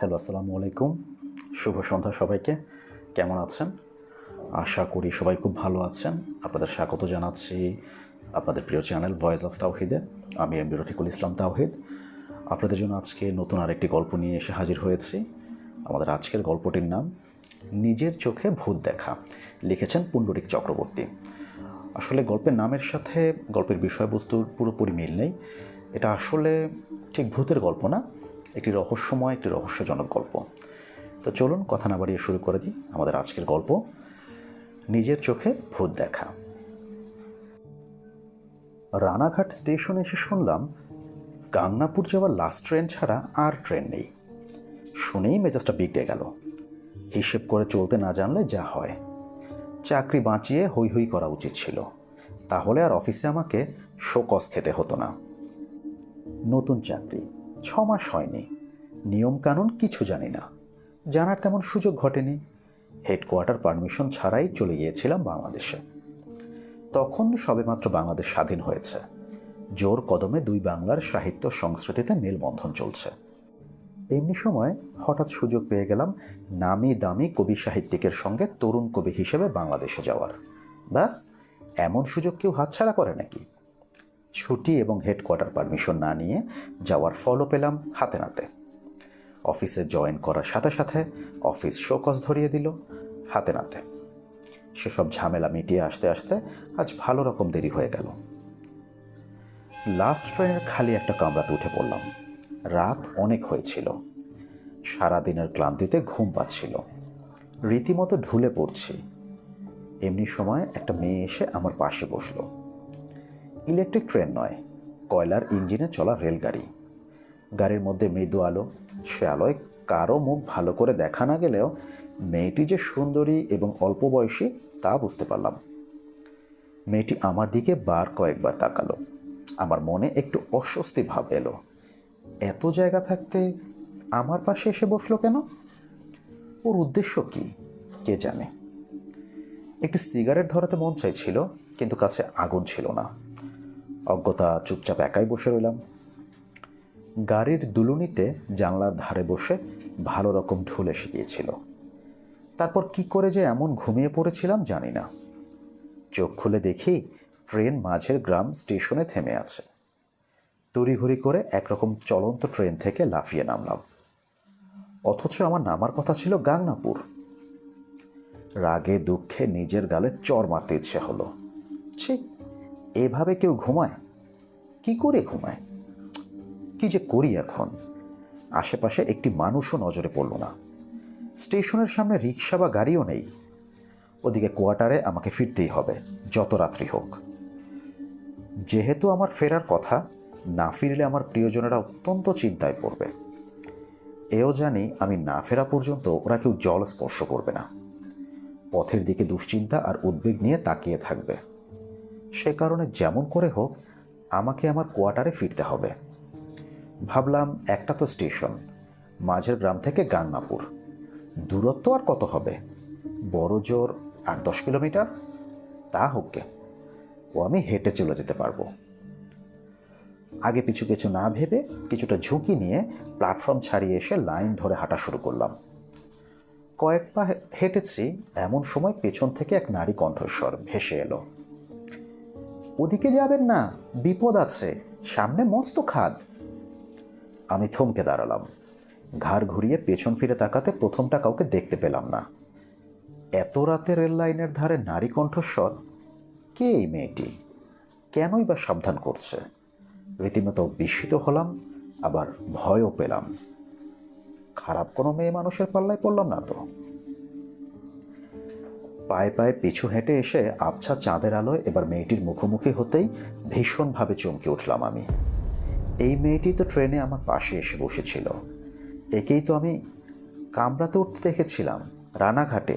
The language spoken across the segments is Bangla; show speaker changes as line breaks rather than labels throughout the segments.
হ্যালো, আসসালামু আলাইকুম। শুভ সন্ধ্যা সবাইকে। কেমন আছেন? আশা করি সবাই খুব ভালো আছেন। আপনাদের স্বাগত জানাচ্ছি আপনাদের প্রিয় চ্যানেল ভয়েস অফ তাওহিদে। আমি এম রফিকুল ইসলাম তাওহিদ। আপনাদের জন্য আজকে নতুন আরেকটি গল্প নিয়ে এসে হাজির হয়েছি। আমাদের আজকের গল্পটির নাম, নিজের চোখে ভূত দেখা। লিখেছেন পুণ্ডরিক চক্রবর্তী। আসলে গল্পের নামের সাথে গল্পের বিষয়বস্তুর পুরোপুরি মিল নেই। এটা আসলে ঠিক ভূতের গল্প না। একটি রহস্যময়, একটি রহস্যজনক গল্প। তো চলুন কথা না বাড়িয়ে শুরু করে দিই আমাদের আজকের গল্প। নিজের চোখে ভূত দেখা। রানাঘাট স্টেশনে এসে শুনলাম, গাংনাপুর যাওয়ার লাস্ট ট্রেন ছাড়া আর ট্রেন নেই। শুনেই মেজাজটা বিগড়ে গেল। হিসেব করে চলতে না জানলে যা হয়। চাকরি বাঁচিয়ে হই হই করা উচিত ছিল। তাহলে আর অফিসে আমাকে শোকস খেতে হতো না। নতুন চাকরি। ছ মাস হয়নি। নিয়মকানুন কিছু জানি না। জানার তেমন সুযোগ ঘটেনি। হেডকোয়ার্টার পারমিশন ছাড়াই চলে গিয়েছিলাম বাংলাদেশে। তখন সবেমাত্র বাংলাদেশ স্বাধীন হয়েছে। জোর কদমে দুই বাংলার সাহিত্য সংস্কৃতিতে মেলবন্ধন চলছে। এমনি সময় হঠাৎ সুযোগ পেয়ে গেলাম নামি দামি কবি সাহিত্যিকের সঙ্গে তরুণ কবি হিসেবে বাংলাদেশে যাওয়ার। ব্যাস, এমন সুযোগ কেউ হাতছাড়া করে নাকি? ছুটি এবং হেডকোয়ার্টার পারমিশন না নিয়ে যাওয়ার ফলও পেলাম হাতে নাতে। অফিসে জয়েন করার সাথে সাথে অফিস শোকস ধরিয়ে দিল হাতে নাতে। সেসব ঝামেলা মিটিয়ে আসতে আসতে আজ ভালো রকম দেরি হয়ে গেল। লাস্ট ট্রেনের খালি একটা কামরাতে উঠে পড়লাম। রাত অনেক হয়েছিল। সারাদিনের ক্লান্তিতে ঘুম পাচ্ছিল। রীতিমতো ঢুলে পড়ছি। এমনি সময় একটা মেয়ে এসে আমার পাশে বসল। ইলেকট্রিক ট্রেন নয়, কয়লার ইঞ্জিনে চলা রেলগাড়ি। গাড়ির মধ্যে মৃদু আলো, সে আলোয় কারও মুখ ভালো করে দেখা না গেলেও মেয়েটি যে সুন্দরী এবং অল্প বয়সী, তা বুঝতে পারলাম। মেয়েটি আমার দিকে বার কয়েকবার তাকালো। আমার মনে একটু অস্বস্তি ভাব এলো। এত জায়গা থাকতে আমার পাশে এসে বসল কেন? ওর উদ্দেশ্য কি? কে জানে? একটি সিগারেট ধরাতে মন চাইছিল, কিন্তু কাছে আগুন ছিল না। অজ্ঞতা চুপচাপ একাই বসে রইলাম। গাড়ির দুলুনিতে জানলার ধারে বসে ভালো রকম ঢুল এসে গিয়েছিল। তারপর কি করে যে এমন ঘুমিয়ে পড়েছিলাম জানি না। চোখ খুলে দেখি ট্রেন মাঝের গ্রাম স্টেশনে থেমে আছে। তড়িঘড়ি করে একরকম চলন্ত ট্রেন থেকে লাফিয়ে নামলাম। অথচ আমার নামার কথা ছিল গাংনাপুর। রাগে দুঃখে নিজের গালে চর মারতে ইচ্ছে হলো। ছি এভাবে কেউ ঘুমায়? কি করে ঘুমায়? কি যে করি এখন? আশেপাশে একটি মানুষও নজরে পড়ল না। স্টেশনের সামনে রিক্সা বা গাড়িও নেই। ওদিকে কোয়ার্টারে আমাকে ফিরতেই হবে, যত রাত্রি হোক। যেহেতু আমার ফেরার কথা, না ফিরলে আমার প্রিয়জনেরা অত্যন্ত চিন্তায় পড়বে। এও জানি আমি না ফেরা পর্যন্ত ওরা কেউ জল স্পর্শ করবে না। পথের দিকে দুশ্চিন্তা আর উদ্বেগ নিয়ে তাকিয়ে থাকবে। সে কারণে যেমন করে হোক, আমাকে আমার কোয়ার্টারে ফিরতে হবে। ভাবলাম একটা তো স্টেশন, মাঝের গ্রাম থেকে গাংনাপুর। দূরত্ব আর কত হবে? বড় জোর আট দশ কিলোমিটার? তা হোক গে ও আমি হেঁটে চলে যেতে পারব। আগে পিছু কিছু না ভেবে কিছুটা ঝুঁকি নিয়ে প্ল্যাটফর্ম ছাড়িয়ে এসে লাইন ধরে হাঁটা শুরু করলাম। কয়েক পা হেঁটেছি, এমন সময় পেছন থেকে এক নারী কণ্ঠস্বর ভেসে এলো। ওদিকে যাবেন না, বিপদ আছে, সামনে মস্ত খাদ। আমি থমকে দাঁড়ালাম। ঘাড় ঘুরিয়ে পেছন ফিরে তাকাতে প্রথমটা কাউকে দেখতে পেলাম না। এত রাতে রেল লাইনের ধারে নারী কণ্ঠস্বর? কে এই মেয়েটি? কেনই বা সাবধান করছে? রীতিমতো বিস্মিত হলাম, আবার ভয়ও পেলাম। খারাপ কোনো মেয়ে মানুষের পাল্লায় পড়লাম না তো। পায়ে পায়ে পিছু হেঁটে এসে আবছা চাঁদের আলোয় এবার মেয়েটির মুখোমুখি হতেই ভীষণভাবে চমকে উঠলাম আমি। এই মেয়েটি তো ট্রেনে আমার পাশে এসে বসেছিল। একেই তো আমি কামরাতে উঠতে দেখেছিলাম রানাঘাটে।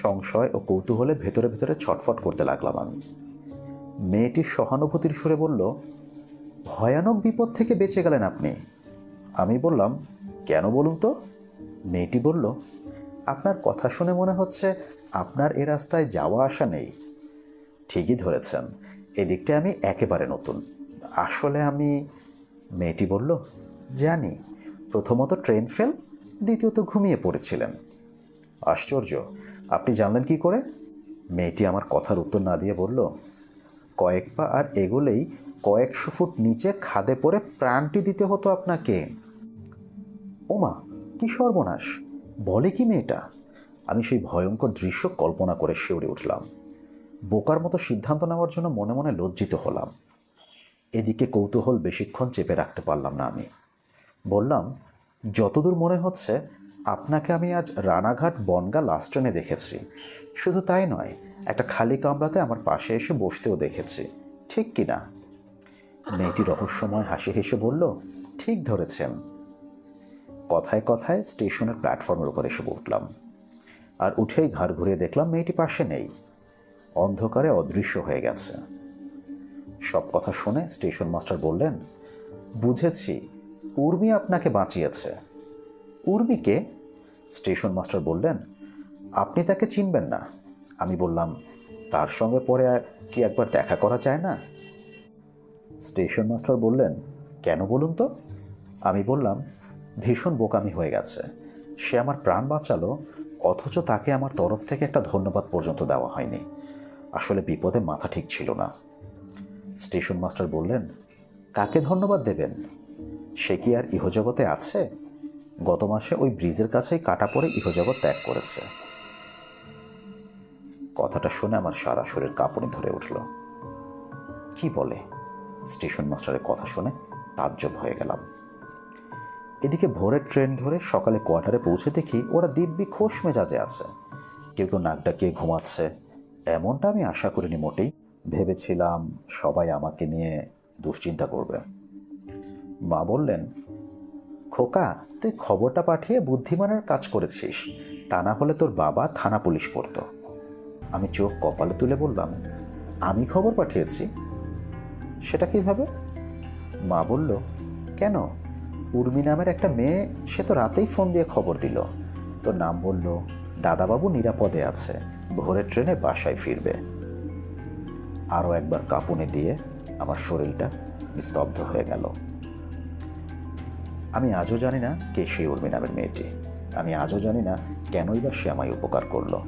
সংশয় ও কৌতূহলে ভেতরে ভেতরে ছটফট করতে লাগলাম আমি। মেয়েটির সহানুভূতির সুরে বলল, ভয়ানক বিপদ থেকে বেঁচে গেলেন আপনি। আমি বললাম, কেন বলুন তো? মেয়েটি বলল আপনার কথা শুনে মনে হচ্ছে আপনার এ রাস্তায় যাওয়া আসা নেই। ঠিকই ধরেছেন। এদিকটা আমি একেবারে নতুন। আসলে আমি, মেয়েটি বলল, জানি, প্রথমত ট্রেন ফেল, দ্বিতীয়ত ঘুমিয়ে পড়েছিলেন। আশ্চর্য, আপনি জানলেন কি করে? মেয়েটি আমার কথার উত্তর না দিয়ে বলল, কয়েক পা আর এগোলেই কয়েকশো ফুট নিচে খাদে পড়ে প্রাণটি দিতে হতো আপনাকে। ওমা, কি সর্বনাশ! বলে কি মেয়েটা? আমি সেই ভয়ঙ্কর দৃশ্য কল্পনা করে শিউরে উঠলাম। বোকার মতো সিদ্ধান্ত নেওয়ার জন্য মনে মনে লজ্জিত হলাম। এদিকে কৌতূহল বেশিক্ষণ চেপে রাখতে পারলাম না আমি। বললাম, যতদূর মনে হচ্ছে, আপনাকে আমি আজ রানাঘাট বনগা লাস্ট ট্রেনে দেখেছি। শুধু তাই নয়, একটা খালি কামরাতে আমার পাশে এসে বসতেও দেখেছি। ঠিক কি না? মেয়েটি রহস্যময় হাসি হেসে বলল, ঠিক ধরেছেন। কথায় কথায় স্টেশনের প্ল্যাটফর্মের উপর এসে উঠলাম আর উঠেই ঘাড় ঘুরিয়ে দেখলাম মেয়েটি পাশে নেই। অন্ধকারে অদৃশ্য হয়ে গেছে। সব কথা শুনে স্টেশন মাস্টার বললেন, বুঝেছি, উর্মি আপনাকে বাঁচিয়েছে। উর্মিকে স্টেশন মাস্টার বললেন, আপনি তাকে চিনবেন না। আমি বললাম, তার সঙ্গে পরে কি একবার দেখা করা যায় না? স্টেশন মাস্টার বললেন, কেন বলুন তো? আমি বললাম ভীষণ বোকামি হয়ে গেছে। সে আমার প্রাণ বাঁচালো, অথচ তাকে আমার তরফ থেকে একটা ধন্যবাদ পর্যন্ত দেওয়া হয়নি। আসলে বিপদে মাথা ঠিক ছিল না। স্টেশন মাস্টার বললেন, কাকে ধন্যবাদ দেবেন? সে কি আর ইহজগতে আছে? গত মাসে ওই ব্রিজের কাছেই কাটা পড়ে ইহজগৎ ত্যাগ করেছে। কথাটা শুনে আমার সারা শরীর কাঁপুনি ধরে উঠল। কি বলে? স্টেশন মাস্টারের কথা শুনে তাজ্জব হয়ে গেলাম। এদিকে ভোরের ট্রেন ধরে সকালে কোয়ার্টারে পৌঁছে দেখি ওরা দিব্যি খোশ মেজাজে আছে। কেউ কেউ নাক ডাকিয়ে ঘুমাচ্ছে। এমনটা আমি আশা করিনি মোটেই। ভেবেছিলাম সবাই আমাকে নিয়ে দুশ্চিন্তা করবে। মা বললেন, খোকা, তুই খবরটা পাঠিয়ে বুদ্ধিমানের কাজ করেছিস। তা না হলে তোর বাবা থানা পুলিশ করতো। আমি চোখ কপালে তুলে বললাম, আমি খবর পাঠিয়েছি। সেটা কীভাবে? মা বলল, কেন? উর্মি নামের একটা মেয়ে, সে তো রাতেই ফোন দিয়ে খবর দিল। তোর নাম বলল, দাদাবাবু নিরাপদে আছে ভোরের ট্রেনে বাসায় ফিরবে। আরও একবার কাঁপুনি দিয়ে আমার শরীরটা নিস্তব্ধ হয়ে গেল। আমি আজও জানি না কে সেই উর্মি নামের মেয়েটি। আমি আজও জানি না কেনই বা সে আমায় উপকার করল।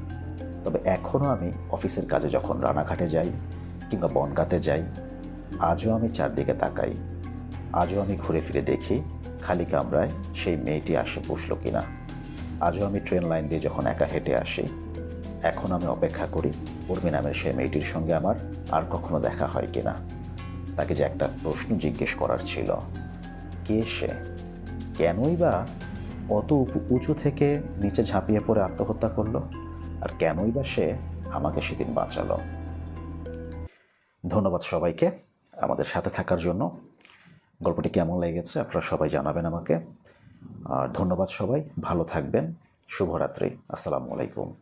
তবে এখনও আমি অফিসের কাজে যখন রানাঘাটে যাই কিংবা বনগাতে যাই, আজও আমি চারদিকে তাকাই। আজও আমি ঘুরে ফিরে দেখি খালি কামরায় সেই মেয়েটি আসে বসল কিনা। আজও আমি ট্রেন লাইন দিয়ে যখন একা হেঁটে আসি, এখন আমি অপেক্ষা করি উর্মি নামের সেই মেয়েটির সঙ্গে আমার আর কখনো দেখা হয় কিনা। তাকে যে একটা প্রশ্ন জিজ্ঞেস করার ছিল, কে সে? কেনই বা অত উঁচু থেকে নিচে ঝাঁপিয়ে পড়ে আত্মহত্যা করল? আর কেনই বা সে আমাকে সেদিন বাঁচালো? ধন্যবাদ সবাইকে আমাদের সাথে থাকার জন্য। গল্পটি কেমন লেগেছে আপনারা সবাই জানাবেন আমাকে। আর ধন্যবাদ সবাই, ভালো থাকবেন, শুভরাত্রি, আসসালামু আলাইকুম।